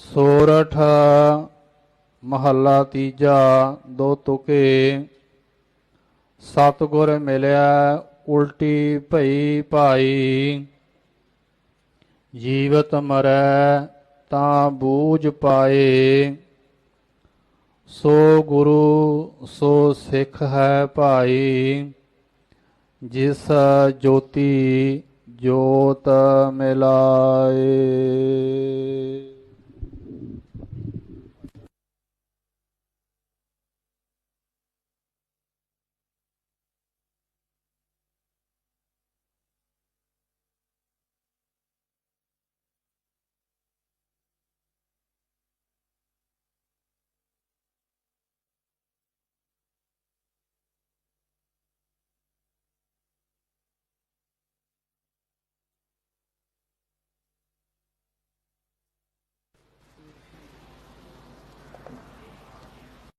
ਸੋਰਠ ਮਹੱਲਾ ਤੀਜਾ ਦੋ ਤੁਕੇ ਸਤਗੁਰ ਮਿਲਿਆ ਉਲਟੀ ਭਈ ਭਾਈ ਜੀਵਤ ਮਰੈ ਤਾਂ ਬੂਝ ਪਾਏ ਸੋ ਗੁਰੂ ਸੋ ਸਿੱਖ ਹੈ ਭਾਈ ਜਿਸ ਜੋਤੀ ਜੋਤ ਮਿਲਾਏ